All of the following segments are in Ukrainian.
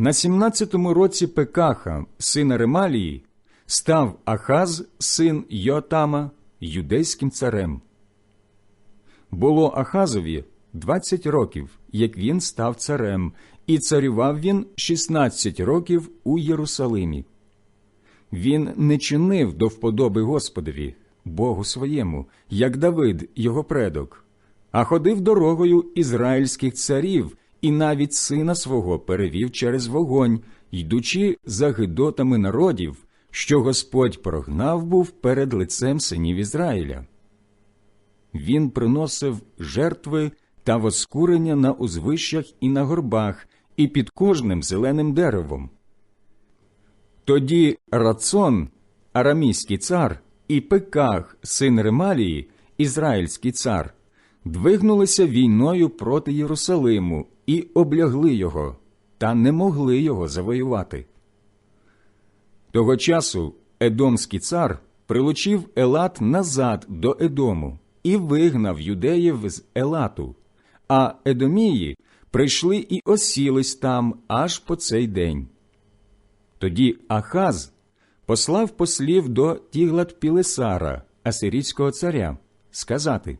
На 17-му році Пекаха, сина Ремалії, став Ахаз, син Йотама, юдейським царем. Було Ахазові 20 років, як він став царем, і царював він 16 років у Єрусалимі. Він не чинив до вподоби Господові, Богу своєму, як Давид, його предок, а ходив дорогою ізраїльських царів і навіть сина свого перевів через вогонь, йдучи за гидотами народів, що Господь прогнав був перед лицем синів Ізраїля. Він приносив жертви та воскурення на узвищах і на горбах, і під кожним зеленим деревом. Тоді Рацон, арамійський цар, і Пеках, син Ремалії, ізраїльський цар, двигнулися війною проти Єрусалиму і облягли його, та не могли його завоювати. Того часу Едомський цар прилучив Елат назад до Едому і вигнав юдеїв з Елату, а Едомії прийшли і осілись там аж по цей день. Тоді Ахаз послав послів до Тіглат Пілесара, асирійського царя, сказати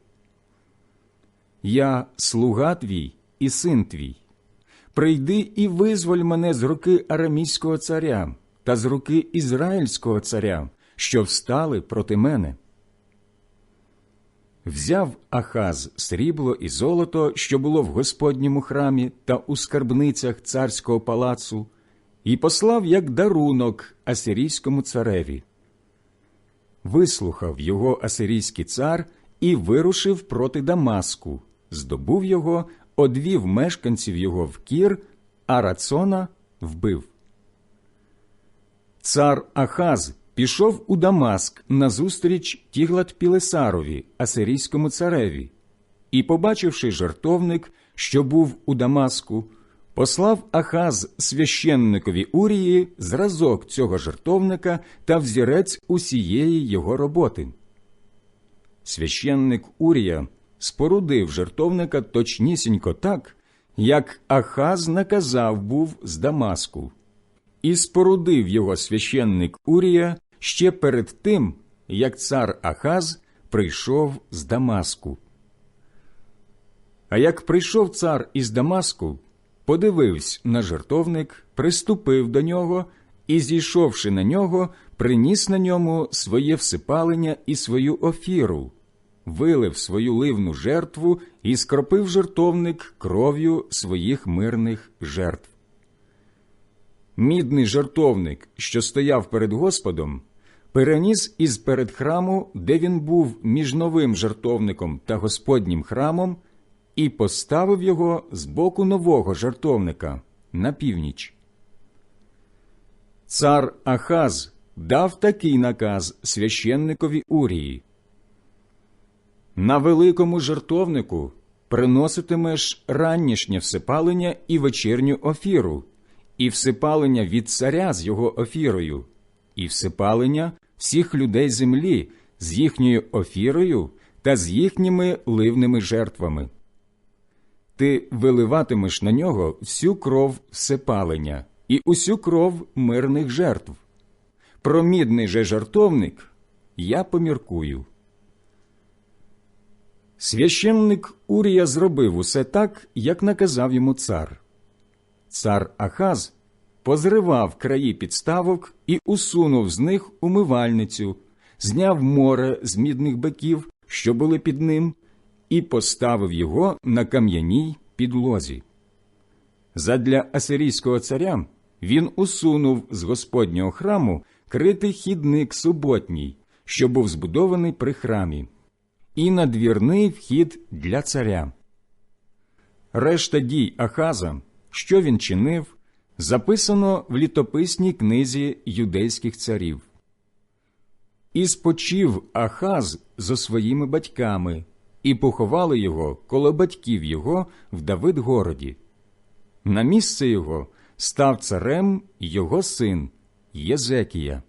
Я слуга твій і син твій. Прийди і визволь мене з руки арамійського царя та з руки ізраїльського царя, що встали проти мене. Взяв Ахаз срібло і золото, що було в Господньому храмі та у скарбницях царського палацу, і послав як дарунок асирійському цареві. Вислухав його асирійський цар і вирушив проти Дамаску, здобув його, одвів мешканців його в кір, а рацона вбив. Цар Ахаз пішов у Дамаск назустріч Тіглат Пілесарові, асирійському цареві, і, побачивши жартовник, що був у Дамаску, послав Ахаз священникові Урії зразок цього жартовника та взірець усієї його роботи. Священник Урія спорудив жертовника точнісінько так, як Ахаз наказав був з Дамаску, і спорудив його священник Урія ще перед тим, як цар Ахаз прийшов з Дамаску. А як прийшов цар із Дамаску, подивився на жертовник, приступив до нього і, зійшовши на нього, приніс на ньому своє всипалення і свою офіру, вилив свою ливну жертву і скропив жертовник кров'ю своїх мирних жертв. Мідний жертовник, що стояв перед Господом, переніс із перед храму, де він був між новим жертовником та Господнім храмом, і поставив його з боку нового жертовника на північ. Цар Ахаз дав такий наказ священникові Урії. На великому жертовнику приноситимеш ранішнє всипалення і вечірню офіру, і всипалення від царя з його офірою, і всипалення всіх людей землі з їхньою офірою та з їхніми ливними жертвами. Ти виливатимеш на нього всю кров всипалення і усю кров мирних жертв. Про мідний же жартовник я поміркую. Священник Урія зробив усе так, як наказав йому цар. Цар Ахаз позривав краї підставок і усунув з них умивальницю, зняв море з мідних биків, що були під ним, і поставив його на кам'яній підлозі. Задля асирійського царя він усунув з Господнього храму критий хідник суботній, що був збудований при храмі, і надвірний вхід для царя. Решта дій Ахаза, що він чинив, записано в літописній книзі юдейських царів. І спочив Ахаз зо своїми батьками, і поховали його коло батьків його в Давидгороді. На місце його став царем його син Єзекія.